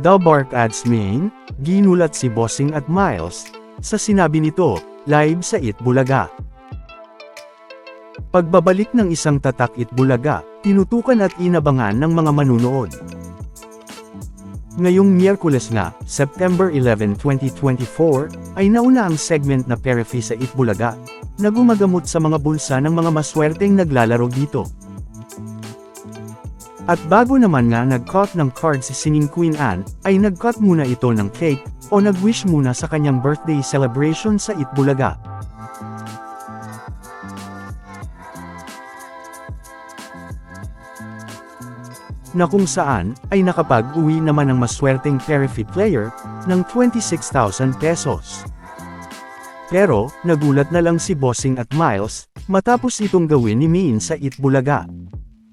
The Bark Ads Main, ginulat si Bossing at Miles, sa sinabi nito, live sa Itbulaga. Pagbabalik ng isang tatak Itbulaga, tinutukan at inabangan ng mga manunood. Ngayong Miyerkules nga, September 11, 2024, ay nauna ang segment na Perifi sa Itbulaga, na gumagamot sa mga bulsa ng mga maswerteng naglalaro dito. At bago naman nga nag-cut ng card si singing Queen Anne, ay nag-cut muna ito ng cake, o nag-wish muna sa kanyang birthday celebration sa Itbulaga. Na kung saan, ay nakapag-uwi naman ng maswerteng Perifi player, ng 26,000 pesos. Pero, nagulat na lang si Bossing at Miles, matapos itong gawin ni Min sa Itbulaga.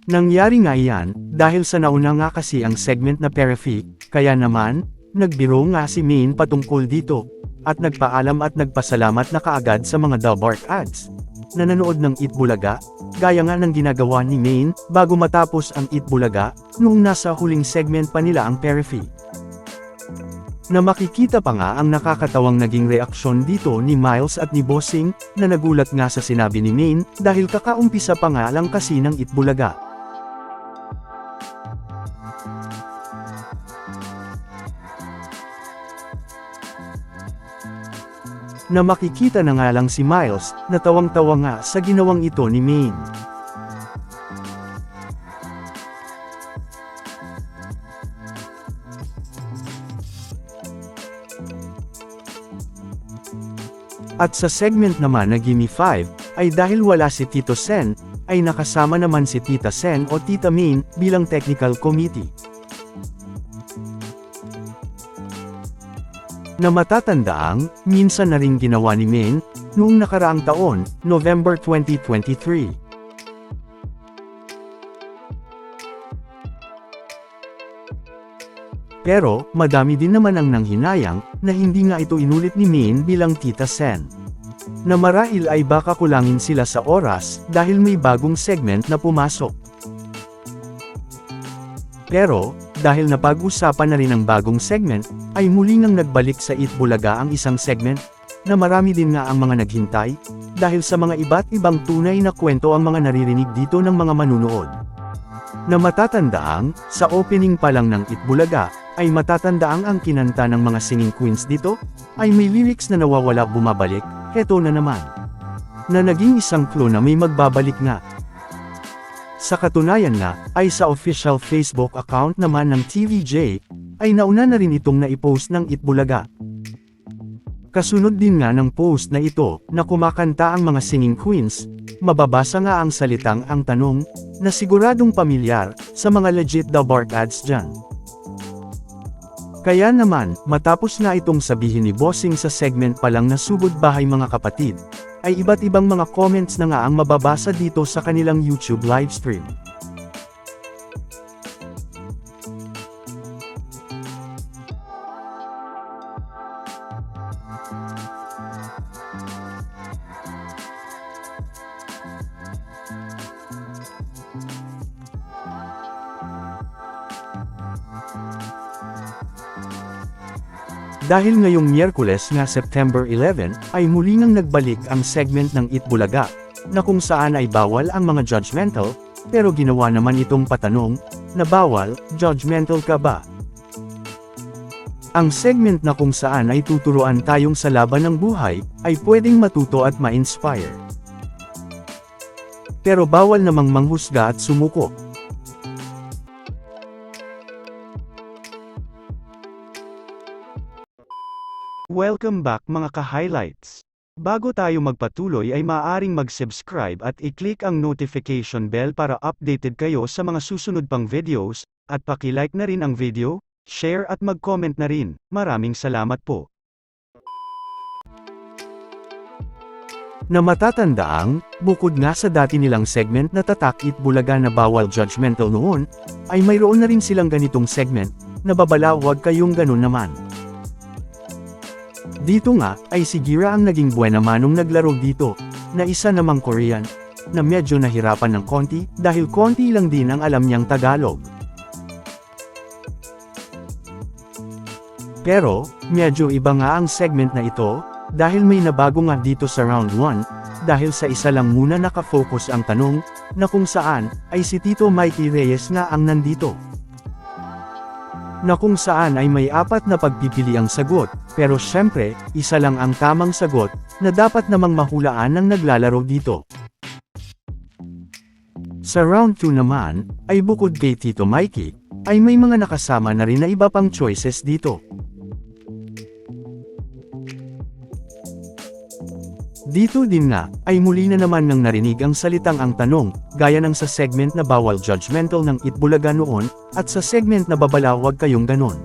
Nangyari nga iyan, dahil sa nauna nga kasi ang segment na Perifi, kaya naman, nagbiro nga si Min patungkol dito, at nagpaalam at nagpasalamat na kaagad sa mga Dalbark ads. Na nanood ng Itbulaga, gaya nga ng ginagawa ni Main, bago matapos ang Itbulaga, noong nasa huling segment pa nila ang Perifi. Na makikita pa nga ang nakakatawang naging reaksyon dito ni Miles at ni Bossing, na nagulat nga sa sinabi ni Main, dahil kakaumpisa pa nga lang kasi ng Itbulaga. Na makikita na nga lang si Miles, na tawang-tawa nga sa ginawang ito ni Main. At sa segment naman na Gimme 5, ay dahil wala si Tito Sen, ay nakasama naman si Tita Sen o Tita Min bilang technical committee. Na matatandaang, minsan na rin ginawa ni Min, noong nakaraang taon, November 2023. Pero, madami din naman ang nanghinayang, na hindi nga ito inulit ni Min bilang Tita Sen. Na marahil ay baka kulangin sila sa oras, dahil may bagong segment na pumasok. Pero, dahil napag-usapan na rin ang bagong segment, ay muli ngang nagbalik sa Itbulaga ang isang segment, na marami din nga ang mga naghintay, dahil sa mga iba't ibang tunay na kwento ang mga naririnig dito ng mga manunood. Na matatandaang, sa opening pa lang ng Itbulaga, ay matatandaang ang kinanta ng mga singing queens dito, ay may lyrics na nawawala bumabalik, heto na naman. Na naging isang clue na may magbabalik nga, sa katunayan nga, ay sa official Facebook account naman ng TVJ, ay nauna na rin itong naipost ng Itbulaga. Kasunod din nga ng post na ito, na kumakanta ang mga singing queens, mababasa nga ang salitang ang tanong, na siguradong pamilyar, sa mga legit The Bark ads dyan. Kaya naman, matapos nga itong sabihin ni Bossing sa segment pa lang na sugod bahay mga kapatid, ay iba't ibang mga comments na nga ang mababasa dito sa kanilang YouTube livestream. Dahil ngayong Miyerkules nga September 11, ay muli ngang nagbalik ang segment ng Itbulaga, na kung saan ay bawal ang mga judgmental, pero ginawa naman itong patanong, na bawal, judgmental ka ba? Ang segment na kung saan ay tuturuan tayong sa laban ng buhay, ay pwedeng matuto at ma-inspire. Pero bawal namang manghusga at sumuko. Welcome back mga ka-highlights. Bago tayo magpatuloy ay maaaring mag-subscribe at i-click ang notification bell para updated kayo sa mga susunod pang videos, at paki-like na rin ang video, share at mag-comment na rin. Maraming salamat po. Na matatandaang, bukod nga sa dati nilang segment na tatakit bulaga na bawal judgmental noon, ay mayroon na rin silang ganitong segment, na babala huwag kayong ganun naman. Dito nga, ay si Gira ang naging buena manong naglaro dito, na isa namang Korean, na medyo nahirapan ng konti, dahil konti lang din ang alam niyang Tagalog. Pero, medyo iba nga ang segment na ito, dahil may nabago nga dito sa round 1, dahil sa isa lang muna nakafocus ang tanong, na kung saan, ay si Tito Mikey Reyes nga ang nandito. Na kung saan ay may apat na pagpipili ang sagot, pero syempre, isa lang ang tamang sagot, na dapat namang mahulaan ng naglalaro dito. Sa round 2 naman, ay bukod kay Tito Mikey, ay may mga nakasama na rin na iba pang choices dito. Dito din nga, ay muli na naman nang narinig ang salitang ang tanong, gaya ng sa segment na bawal judgmental ng Itbulaga noon, at sa segment na babala huwag kayong ganon.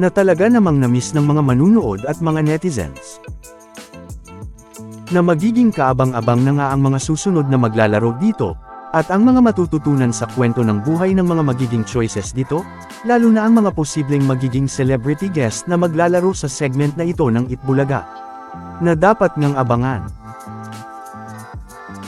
Na talaga namang namiss ng mga manunood at mga netizens. Na magiging kaabang-abang na nga ang mga susunod na maglalaro dito, at ang mga matututunan sa kwento ng buhay ng mga magiging choices dito, lalo na ang mga posibleng magiging celebrity guest na maglalaro sa segment na ito ng Itbulaga. Na dapat ngang abangan.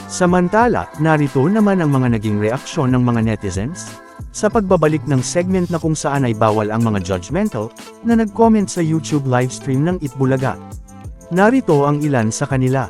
Samantala, narito naman ang mga naging reaksyon ng mga netizens, sa pagbabalik ng segment na kung saan ay bawal ang mga judgmental, na nag-comment sa YouTube livestream ng Itbulaga. Narito ang ilan sa kanila.